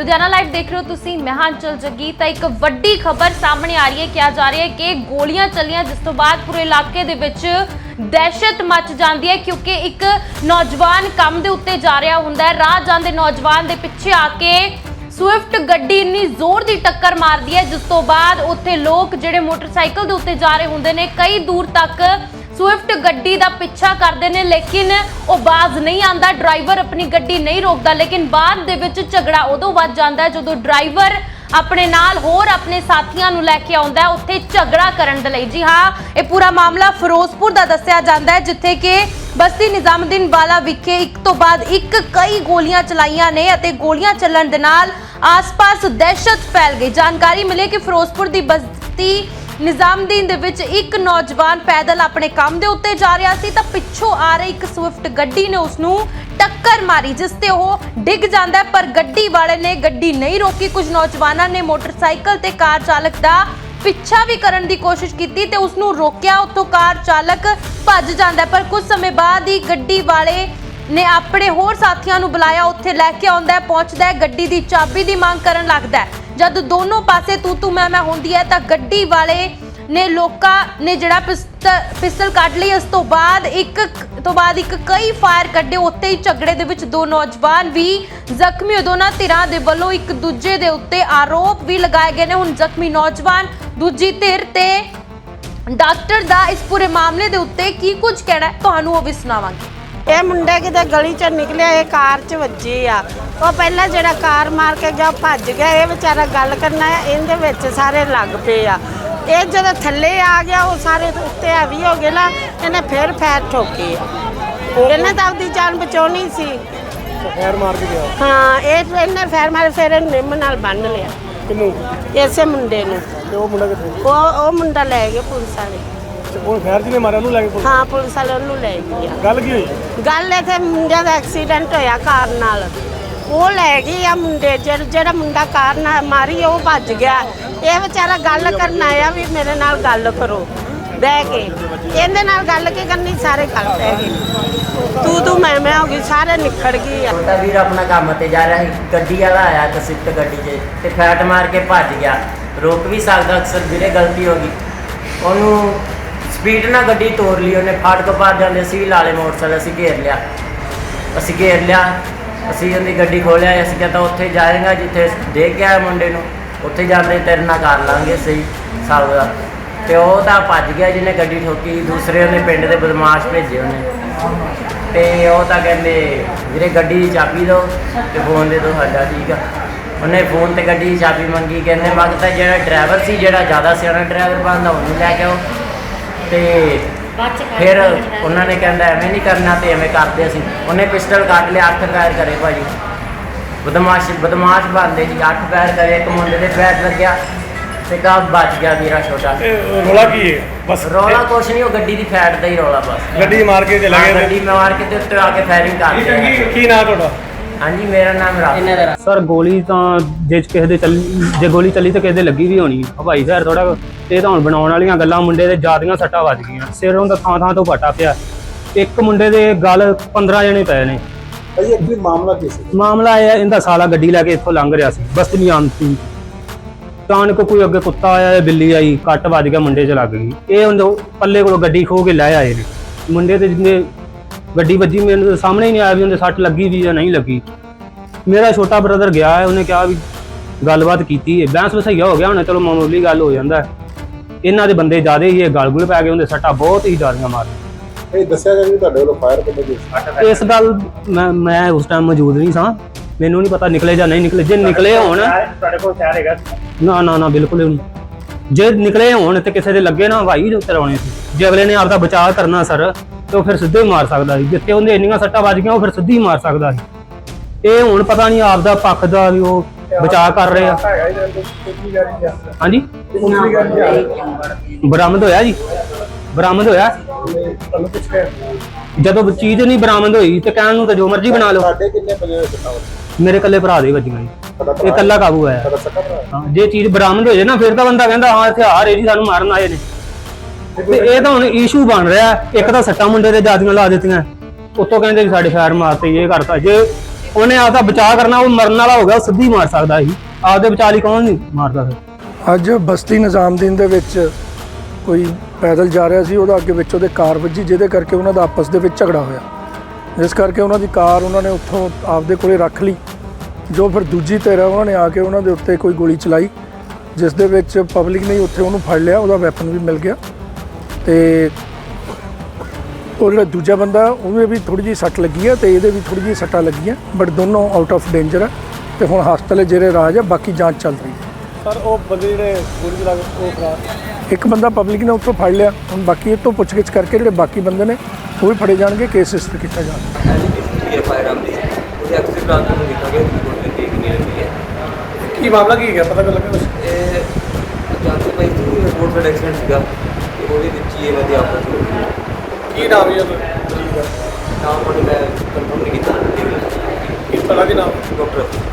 Ludhiana live ਦੇਖ ਰਹੇ ਹੋ ਤੁਸੀਂ ਮਹਾਂਚਲ ਜੱਗੀ। ਤਾਂ ਇੱਕ ਵੱਡੀ ਖਬਰ ਸਾਹਮਣੇ ਆ ਰਹੀ ਹੈ, ਕਿਹਾ ਜਾ ਰਿਹਾ ਹੈ ਕਿ ਗੋਲੀਆਂ ਚੱਲੀਆਂ, ਜਿਸ ਤੋਂ ਬਾਅਦ ਪੂਰੇ ਇਲਾਕੇ ਦੇ ਵਿੱਚ ਦਹਿਸ਼ਤ ਮਚ ਜਾਂਦੀ ਹੈ, ਕਿਉਂਕਿ ਇੱਕ ਨੌਜਵਾਨ ਕੰਮ ਦੇ ਉੱਤੇ ਜਾ ਰਿਹਾ ਹੁੰਦਾ ਹੈ। ਰਾਹ ਜਾਂਦੇ ਨੌਜਵਾਨ ਦੇ ਪਿੱਛੇ ਆ ਕੇ ਸਵਿਫਟ ਗੱਡੀ ਇੰਨੀ ਜ਼ੋਰ ਦੀ ਟੱਕਰ ਮਾਰਦੀ ਹੈ, ਜਿਸ ਤੋਂ ਬਾਅਦ ਉੱਥੇ ਲੋਕ ਜਿਹੜੇ ਮੋਟਰਸਾਈਕਲ ਦੇ ਉੱਤੇ ਜਾ ਰਹੇ ਹੁੰਦੇ ਨੇ, ਕਈ ਦੂਰ ਤੱਕ ਸਵਿਫਟ ਗੱਡੀ ਦਾ ਪਿੱਛਾ ਕਰਦੇ ਨੇ, ਲੇਕਿਨ ਉਹ ਬਾਜ਼ ਨਹੀਂ ਆਂਦਾ ਡਰਾਈਵਰ ਆਪਣੀ ਗੱਡੀ ਨਹੀਂ ਰੋਕਦਾ, ਲੇਕਿਨ ਬਾਅਦ ਦੇ ਵਿੱਚ ਝਗੜਾ ਉਦੋਂ ਵੱਧ ਜਾਂਦਾ ਜਦੋਂ ਡਰਾਈਵਰ ਆਪਣੇ ਨਾਲ ਹੋਰ ਆਪਣੇ ਸਾਥੀਆਂ ਨੂੰ ਲੈ ਕੇ ਆਉਂਦਾ ਹੈ, ਉੱਥੇ ਝਗੜਾ ਕਰਨ ਦੇ ਲਈ। ਜੀ ਹਾਂ, ਇਹ ਪੂਰਾ ਮਾਮਲਾ ਫਿਰੋਜ਼ਪੁਰ ਦਾ ਦੱਸਿਆ ਜਾਂਦਾ ਹੈ, ਜਿੱਥੇ ਕਿ ਬਸਤੀ ਨਿਜ਼ਾਮਦੀਨ ਵਾਲਾ ਵਿਖੇ ਇੱਕ ਤੋਂ ਬਾਅਦ ਇੱਕ ਕਈ ਗੋਲੀਆਂ ਚਲਾਈਆਂ ਨੇ ਅਤੇ ਗੋਲੀਆਂ ਚੱਲਣ ਦੇ ਨਾਲ ਆਸ-ਪਾਸ ਦਹਿਸ਼ਤ ਫੈਲ ਗਈ। ਜਾਣਕਾਰੀ ਮਿਲੀ ਕਿ ਫਿਰੋਜ਼ਪੁਰ ਦੀ ਬਸਤੀ ਨਿਜ਼ਾਮਦੀਨ ਦੇ ਵਿੱਚ ਇੱਕ ਨੌਜਵਾਨ ਪੈਦਲ ਆਪਣੇ ਕੰਮ ਦੇ ਉੱਤੇ ਜਾ ਰਿਹਾ ਸੀ ਤਾਂ ਪਿੱਛੋਂ ਆ ਰਹੀ ਇੱਕ ਸਵਿਫਟ ਗੱਡੀ ਨੇ ਉਸ ਨੂੰ ਟੱਕਰ ਮਾਰੀ, ਜਿਸ ਤੇ ਉਹ ਡਿੱਗ ਜਾਂਦਾ ਪਰ ਗੱਡੀ ਵਾਲੇ ਨੇ ਗੱਡੀ ਨਹੀਂ ਰੋਕੀ। ਕੁਝ ਨੌਜਵਾਨਾਂ ਨੇ ਮੋਟਰਸਾਈਕਲ ਤੇ ਕਾਰ ਚਾਲਕ ਦਾ ਪਿੱਛਾ ਵੀ ਕਰਨ ਦੀ ਕੋਸ਼ਿਸ਼ ਕੀਤੀ ਤੇ ਉਸ ਨੂੰ ਰੋਕਿਆ। ਉੱਥੋਂ ਕਾਰ ਚਾਲਕ ਭੱਜ ਜਾਂਦਾ ਪਰ ਕੁਝ ਸਮੇਂ ਬਾਅਦ ਹੀ ਗੱਡੀ ਵਾਲੇ ਨੇ ਆਪਣੇ ਹੋਰ ਸਾਥੀਆਂ ਨੂੰ ਬੁਲਾਇਆ, ਉੱਥੇ ਲੈ ਕੇ ਆਉਂਦਾ ਪਹੁੰਚਦਾ ਗੱਡੀ ਦੀ ਚਾਬੀ ਦੀ ਮੰਗ ਕਰਨ ਲੱਗਦਾ ਜਦ ਦੋਨੋਂ ਪਾਸੇ ਤੂ ਤੂ ਮੈਂ ਮੈਂ ਹੁੰਦੀ ਹੈ ਤਾਂ ਗੱਡੀ ਵਾਲੇ ਨੇ ਲੋਕਾਂ ਨੇ ਜਿਹੜਾ ਪਿਸਤਲ ਪਿਸਤਲ ਕੱਢ ਲਈ ਇਸ ਤੋਂ ਬਾਅਦ ਇੱਕ ਤੋਂ ਬਾਅਦ ਇੱਕ ਕਈ ਫਾਇਰ ਕੱਢੇ ਉੱਤੇ ਹੀ ਝਗੜੇ ਦੇ ਵਿੱਚ ਦੋ ਨੌਜਵਾਨ ਵੀ ਜ਼ਖਮੀ ਹੋਏ। ਦੋਨਾਂ ਧਿਰਾਂ ਦੇ ਵੱਲੋਂ ਇੱਕ ਦੂਜੇ ਦੇ ਉੱਤੇ ਆਰੋਪ ਵੀ ਲਗਾਏ ਗਏ ਨੇ। ਹੁਣ ਜ਼ਖਮੀ ਨੌਜਵਾਨ ਦੂਜੀ ਧਿਰ ਤੇ ਡਾਕਟਰ ਦਾ ਇਸ ਪੂਰੇ ਮਾਮਲੇ ਦੇ ਉੱਤੇ ਕੀ ਕੁਝ ਕਹਿਣਾ ਤੁਹਾਨੂੰ ਉਹ ਵੀ ਸੁਣਾਵਾਂਗੇ। ਇਹ ਮੁੰਡਾ ਕਿਤੇ ਗਲੀ ਚੋਂ ਨਿਕਲਿਆ ਇਹ ਕਾਰ 'ਚ ਵੱਜੀ ਆ। ਉਹ ਪਹਿਲਾਂ ਜਿਹੜਾ ਕਾਰ ਮਾਰ ਕੇ ਗਿਆ ਭੱਜ ਗਿਆ। ਇਹ ਵਿਚਾਰਾ ਗੱਲ ਕਰਨਾ ਇਹਦੇ ਵਿੱਚ ਸਾਰੇ ਲੱਗ ਪਏ ਆ। ਇਹ ਜਦੋਂ ਥੱਲੇ ਆ ਗਿਆ ਉਹ ਸਾਰੇ ਉੱਤੇ ਹੈਵੀ ਹੋ ਗਏ ਨਾ ਇਹਨੇ ਫਿਰ ਫੈਰ ਠੋਕੀ ਇਹਨੇ ਤਾਂ ਆਪਦੀ ਜਾਨ ਬਚਾਉਣੀ ਸੀ। ਫੈਰ ਮਾਰ ਕੇ ਗਿਆ। ਹਾਂ ਇਹ ਇਹਨੇ ਫੈਰ ਮਾਰੇ ਫਿਰ ਇਹਨੂੰ ਨਿੰਮ ਨਾਲ ਬੰਨ ਲਿਆ। ਕਿੰਨੂੰ ਇਸੇ ਮੁੰਡੇ ਨੂੰ। ਤੇ ਉਹ ਮੁੰਡਾ ਕਿੱਥੇ ਉਹ ਉਹ ਮੁੰਡਾ ਲੈ ਗਏ ਪੁਲਿਸ ਵਾਲੇ। ਤੇ ਉਹ ਫੈਰ ਜਿਹਨੇ ਮਾਰਿਆ ਉਹਨੂੰ ਲੈ ਕੇ ਪੁਲਿਸ- ਹਾਂ ਪੁਲਿਸ ਵਾਲੇ ਉਹਨੂੰ ਲੈ ਗਿਆ ਗੱਲ ਕੀ ਹੋਈ? ਗੱਲ ਇੱਥੇ ਮੁੰਡਿਆਂ ਦਾ ਐਕਸੀਡੈਂਟ ਹੋਇਆ ਕਾਰ ਨਾਲ। ਉਹ ਲੈ ਗਈ ਆ ਮੁੰਡੇ ਜਿਹੜਾ ਜਿਹੜਾ ਮੁੰਡਾ ਕਾਰ ਨਾਲ ਮਾਰੀ ਉਹ ਭੱਜ ਗਿਆ। ਇਹ ਵਿਚਾਰਾ ਗੱਲ ਕਰਨ ਆਇਆ ਵੀ ਮੇਰੇ ਨਾਲ ਗੱਲ ਕਰੋ। ਬਹਿ ਕੇ। ਇਹਦੇ ਨਾਲ ਗੱਲ ਕੀ ਕਰਨੀ? ਸਾਰੇ ਗੱਲ ਪੈ ਗਏ। ਤੂੰ ਤੂੰ ਮੈਂ ਮੈਂ ਹੋ ਗਈ ਸਾਰੇ ਨਿਖੜ ਗਈ ਆ। ਛੋਟਾ ਵੀਰ ਆਪਣਾ ਕੰਮ ਤੇ ਜਾ ਰਿਹਾ ਸੀ। ਗੱਡੀ ਵਾਲਾ ਆਇਆ ਤੇ ਸਿਫਟ ਗੱਡੀ 'ਚ ਤੇ ਫੈਟ ਮਾਰ ਕੇ ਭੱਜ ਗਿਆ। ਰੋਕ ਵੀ ਸਕਦਾ ਅਕਸਰ ਵੀਰੇ ਗਲਤੀ ਹੋ ਗਈ। ਉਹਨੂੰ ਸਪੀਡ ਨਾਲ ਗੱਡੀ ਤੋੜ ਲਈ, ਉਹਨੇ ਫਾਟਕ ਪਾਰ ਜਾਂਦੇ ਸੀ, ਲਾਲੇ ਮੋਟਰਸਾਈਕਲ ਅਸੀਂ ਘੇਰ ਲਿਆ। ਅਸੀਂ ਘੇਰ ਲਿਆ, ਅਸੀਂ ਉਹਦੀ ਗੱਡੀ ਖੋਲਿਆ ਅਸੀਂ ਕਹਿੰਦਾ ਉੱਥੇ ਜਾਏਗਾ ਜਿੱਥੇ ਦੇ ਕੇ ਆਇਆ ਮੁੰਡੇ ਨੂੰ, ਉੱਥੇ ਜਾਂਦੇ ਤੇਰੇ ਨਾਲ ਕਰ ਲਾਂਗੇ ਸਹੀ ਸਾਲ ਦਾ। ਤੇ ਉਹ ਤਾਂ ਭੱਜ ਗਿਆ ਜਿਹਨੇ ਗੱਡੀ ਠੋਕੀ, ਦੂਸਰੇ ਉਹਨੇ ਪਿੰਡ ਦੇ ਬਦਮਾਸ਼ ਭੇਜੇ ਉਹਨੇ। ਤੇ ਉਹ ਤਾਂ ਕਹਿੰਦੇ, ਵੀਰੇ ਗੱਡੀ ਦੀ ਚਾਬੀ ਦਿਓ ਤੇ ਫੋਨ ਦੇ ਦਿਓ ਸਾਡਾ, ਠੀਕ ਆ। ਉਹਨੇ ਫੋਨ ਤੇ ਗੱਡੀ ਦੀ ਚਾਬੀ ਮੰਗੀ, ਕਹਿੰਦੇ ਮੰਗਤਾ ਜਿਹੜਾ ਡਰਾਈਵਰ ਸੀ, ਜਿਹੜਾ ਜ਼ਿਆਦਾ ਸਿਆਣਾ ਡਰਾਈਵਰ ਬੰਦਾ ਉਹਨੂੰ ਲੈ ਕੇ ਆਓ। ਤੇ ਫਿਰ ਉਹਨਾਂ ਨੇ ਕਹਿੰਦਾ ਐਵੇਂ ਨਹੀਂ ਕਰਨਾ ਤੇ ਐਵੇਂ ਕਰਦੇ ਅਸੀਂ। ਉਹਨੇ ਪਿਸਟਲ ਕੱਢ ਲਿਆ ਅੱਠ ਫਾਇਰ ਕਰੇ ਭਾਜੀ। ਬਦਮਾਸ਼ ਬਦਮਾਸ਼ ਬੰਦੇ ਜੀ ਅੱਠ ਫਾਇਰ ਕਰੇ ਇੱਕ ਮੁੰਡੇ ਦੇ ਪੈਰ ਲੱਗਿਆ ਤੇ ਕਾ ਬਚ ਗਿਆ ਵੀਰਾ ਛੋਟਾ। ਇਹ ਰੋਲਾ ਕੀ ਹੈ ਬਸ। ਰੌਲਾ ਕੁਛ ਨਹੀਂ ਉਹ ਗੱਡੀ ਦੀ ਫੈਟ ਦਾ ਹੀ ਰੌਲਾ ਬਸ। ਗੱਡੀ ਮਾਰ ਕੇ ਚਲਾ ਹਾਂ, ਗਿਆ ਗੱਡੀ ਮਾਰ ਕੇ ਤੇ ਉੱਤੇ ਆ ਕੇ ਫਾਇਰਿੰਗ ਕਰ ਕੀ ਨਾਂ ਤੁਹਾਡਾ? ਹਾਂਜੀ ਮੇਰਾ ਨਾਮ ਰਾਹੁਲ ਸਰ ਗੋਲੀ ਤਾਂ ਜੇ ਕਿਸੇ ਦੇ ਚੱਲੀ ਜੇ ਗੋਲੀ ਚੱਲੀ ਤਾਂ ਕਿਸੇ ਦੇ ਲੱਗੀ ਵੀ ਹੋਣੀ। ਹਵਾਈ ਜ਼ਹਿਰ ਥੋੜਾ ਇਹ ਤਾਂ ਹੁਣ ਬਣਾਉਣ ਵਾਲੀਆਂ ਗੱਲਾਂ ਮੁੰਡੇ ਦੇ ਜਿਆਦੀਆਂ ਸੱਟਾਂ ਵੱਜ ਗਈਆਂ। ਸਿਰ ਉਹਦਾ ਥਾਂ ਥਾਂ ਤੋਂ ਪਟਾ ਪਿਆ। ਇੱਕ ਮੁੰਡੇ ਦੇ ਗਲ 15 ਜਣੇ ਪਏ ਨੇ। ਅਜੀ ਅੱਗੇ ਮਾਮਲਾ ਕੀ ਸੀ ਮਾਮਲਾ ਇਹ ਹੈ ਇਹਦਾ ਸਾਲਾ ਗੱਡੀ ਲੈ ਕੇ ਇੱਥੋਂ ਲੰਘ ਰਿਹਾ ਸੀ। ਬਸ ਨਿਯਾਮ ਸੀ। ਅਚਾਨਕ ਕੋਈ ਅੱਗੇ ਕੁੱਤਾ ਆਇਆ ਜਾਂ ਬਿੱਲੀ ਆਈ ਕੱਟ ਵੱਜ ਗਿਆ ਮੁੰਡੇ 'ਚ ਲੱਗ ਗਈ। ਇਹ ਉਹਦੇ ਪੱਲੇ ਕੋਲੋਂ ਗੱਡੀ ਖੋ ਕੇ ਲੈ ਆਏ ਨੇ। ਮੁੰਡੇ ਤੇ ਜਿੰਨੇ ਗੱਡੀ ਵੱਜੀ ਮੈਨੂੰ ਸਾਹਮਣੇ ਹੀ ਨਹੀਂ ਆਇਆ ਵੀ ਉਹਦੇ ਸੱਟ ਲੱਗੀ ਵੀ ਜਾਂ ਨਹੀਂ ਲੱਗੀ। ਮੇਰਾ ਛੋਟਾ ਬ੍ਰਦਰ ਗਿਆ ਹੈ ਉਹਨੇ ਕਿਹਾ ਵੀ ਗੱਲਬਾਤ ਕੀਤੀ ਹੈ। ਬੈਂਸ ਵਸਈਆ ਹੋ ਗਿਆ ਹੁਣ ਚਲੋ ਮਾਮੂਲੀ ਗੱਲ ਹੋ ਜਾਂਦਾ ਹੈ। ਇਹਨਾਂ ਦੇ ਬੰਦੇ ਜ਼ਿਆਦੇ ਹੀ ਇਹ ਗਲਗੁਲ ਪੈ ਗਏ ਉਹਦੇ ਸੱਟਾਂ ਬਹੁਤ ਹੀ ਜ਼ਿਆਦੀਆਂ ਮਾਰੀਆਂ। ਇਹ ਦੱਸਿਆ ਵੀ ਤੁਹਾਡੇ ਵੱਲੋਂ ਫਾਇਰ ਕਿੰਨੇ ਦੀ ਇਸ ਗੱਲ ਮੈਂ ਮੈਂ ਉਸ ਟਾਈਮ ਮੌਜੂਦ ਨਹੀਂ ਸਾਂ। ਮੈਨੂੰ ਨਹੀਂ ਪਤਾ ਨਿਕਲੇ ਜਾਂ ਨਹੀਂ ਨਿਕਲੇ। ਜੇ ਨਿਕਲੇ ਹੋਣ ਤੁਹਾਡੇ ਕੋਲ ਸ਼ਹਿਰ ਹੈਗਾ ਨਾ ਨਾ ਨਾ ਬਿਲਕੁਲ ਨਹੀਂ। ਜੇ ਨਿਕਲੇ ਹੋਣ ਤੇ ਕਿਸੇ ਦੇ ਲੱਗੇ ਨਾ ਹਵਾਈ ਦੇ ਉੱਤੇ ਲਾਉਣੇ ਸੀ। ਜੇ ਅਗਲੇ ਨੇ ਆਪਦਾ ਬਚਾਅ ਕਰਨਾ ਸਰ ਤੇ ਉਹ ਫਿਰ ਸਿੱਧੇ ਮਾਰ ਸਕਦਾ ਸੀ। ਜਿੱਥੇ ਉਹਦੇ ਇੰਨੀਆਂ ਸੱਟਾਂ ਵੱਜ ਗਈਆਂ ਉਹ ਫਿਰ ਸਿੱਧੀ ਮਾਰ ਸਕਦਾ ਸੀ। ਇਹ ਹੁਣ ਪਤਾ ਨਹੀਂ ਆਪਦਾ ਪੱਖ ਦਾ ਵੀ ਉਹ ਬਚਾਅ ਕਰ ਰਹੇ। ਆ ਹਾਂਜੀ? ਬਰਾਮਦ ਹੋਇਆ ਜੀ? ਬਰਾਮਦ ਹੋਇਆ? ਜਦੋਂ ਚੀਜ਼ ਨਹੀਂ ਬਰਾਮਦ ਹੋਈ ਤੇ ਕਹਿਣ ਨੂੰ ਤਾਂ ਜੋ ਮਰਜ਼ੀ ਬਣਾ ਲਓ। ਸਾਡੇ ਕਿੰਨੇ ਮੇਰੇ ਇਕੱਲੇ ਭਰਾ ਦੇ ਵੱਜੀਆਂ ਜੀ। ਇਹ ਇਕੱਲਾ ਕਾਬੂ ਆਇਆ ਹਾਂ ਜੇ ਚੀਜ਼ ਬਰਾਮਦ ਹੋ ਜਾਏ ਨਾ ਫਿਰ ਤਾਂ ਬੰਦਾ ਕਹਿੰਦਾ ਹਾਂ ਹਥਿਆਰ ਇਹ ਜੀ ਸਾਨੂੰ ਮਾਰਨ ਆਏ ਨੇ। ਤੇ ਇਹ ਤਾਂ ਹੁਣ ਇਸ਼ੂ ਬਣ ਰਿਹਾ। ਇੱਕ ਤਾਂ ਸੱਟਾਂ ਮੁੰਡੇ ਦੇ ਜਾਦੀਆਂ ਲਾ ਦਿੱਤੀਆਂ। ਉੱਤੋਂ ਕਹਿੰਦੇ ਵੀ ਸਾਡੇ ਫਾਇਰ ਮਾਰਤੇ, ਇਹ ਕਰਤਾ। ਜੇ ਉਹਨੇ ਆਪਦਾ ਬਚਾਅ ਕਰਨਾ, ਉਹ ਮਰਨ ਵਾਲਾ ਹੋ ਗਿਆ, ਉਹ ਸਿੱਧੀ ਮਾਰ ਸਕਦਾ ਸੀ। ਆਪਦੇ ਬਚਾਅ ਲਈ ਕੌਣ ਨਹੀਂ ਮਾਰਦਾ ਫਿਰ ਅੱਜ ਬਸਤੀ ਨਿਜ਼ਾਮਦੀਨ ਦੇ ਵਿੱਚ ਕੋਈ ਪੈਦਲ ਜਾ ਰਿਹਾ ਸੀ, ਉਹਦਾ ਅੱਗੇ ਵਿੱਚ ਉਹਦੇ ਕਾਰ ਵੱਜੀ, ਜਿਹਦੇ ਕਰਕੇ ਉਹਨਾਂ ਦਾ ਆਪਸ ਦੇ ਵਿੱਚ ਝਗੜਾ ਹੋਇਆ। ਜਿਸ ਕਰਕੇ ਉਹਨਾਂ ਦੀ ਕਾਰ ਉਹਨਾਂ ਨੇ ਉੱਥੋਂ ਆਪਦੇ ਕੋਲੇ ਰੱਖ ਲਈ। ਜੋ ਫਿਰ ਦੂਜੀ ਧਿਰ ਉਹਨਾਂ ਨੇ ਆ ਕੇ ਉਹਨਾਂ ਦੇ ਉੱਤੇ ਕੋਈ ਗੋਲੀ ਚਲਾਈ, ਜਿਸ ਦੇ ਵਿੱਚ ਪਬਲਿਕ ਨੇ ਉੱਥੇ ਉਹਨੂੰ ਫੜ ਲਿਆ, ਉਹਦਾ ਵੈਪਨ ਵੀ ਮਿਲ ਗਿਆ। ਤੇ ਉਹ ਜਿਹੜਾ ਦੂਜਾ ਬੰਦਾ ਉਹਦੇ ਵੀ ਥੋੜੀ ਜਿਹੀ ਸੱਟ ਲੱਗੀ ਹੈ ਤੇ ਇਹਦੇ ਵੀ ਥੋੜੀ ਜਿਹੀ ਸੱਟਾਂ ਲੱਗੀਆਂ ਬਟ ਦੋਨੋਂ ਆਊਟ ਆਫ ਡੇਂਜਰ ਹੈ ਤੇ ਹੁਣ ਹਸਪਤਾਲ ਜਿਹੜੇ ਰਾਜ ਹੈ ਬਾਕੀ ਜਾਂਚ ਚੱਲ ਰਹੀ ਹੈ। ਸਰ ਉਹ ਬੰਦੇ ਜਿਹੜੇ ਗੋਲੀ ਚਲਾ ਕੇ ਉਹ ਫਰਾਰ ਇੱਕ ਬੰਦਾ ਪਬਲਿਕ ਨੇ ਉੱਥੋਂ ਫੜ ਲਿਆ ਹੁਣ ਬਾਕੀ ਇਹ ਤੋਂ ਪੁੱਛਗਿੱਛ ਕਰਕੇ ਜਿਹੜੇ ਬਾਕੀ ਬੰਦੇ ਨੇ ਉਹ ਵੀ ਫੜੇ ਜਾਣਗੇ ਕੇਸ ਰਜਿਸਟਰ ਕੀਤਾ ਹੈ ਦੀ। ਨੂੰ ਦੇਖਾਂਗੇ ਰਿਪੋਰਟ ਤੇ ਨਹੀਂ ਰਹੀ ਹੈ। ਕੀ ਮਾਮਲਾ ਕੀ ਹੈ ਪਤਾ ਲੱਗਾ ਕੁਛ। ਇਹ ਜਾਂਦੇ ਭਾਈ ਜੀ ਰੋਡ ਸਾਈਡ ਐਕਸੀਡੈਂਟ ਸੀਗਾ। ਉਹਦੇ ਵਿੱਚ ਹੀ ਇਹਨਾਂ ਦੀ ਆਪਸ ਗਈ ਕੀ ਨਾਮ ਹੈ ਜੀ ਦਾ ਨਾਮ ਉਹਨੇ ਮੈਂ ਕਨਫਰਮ ਨਹੀਂ ਕੀਤਾ। ਕੀ ਪਤਾ ਕੀ ਨਾਮ? ਡਾਕਟਰ।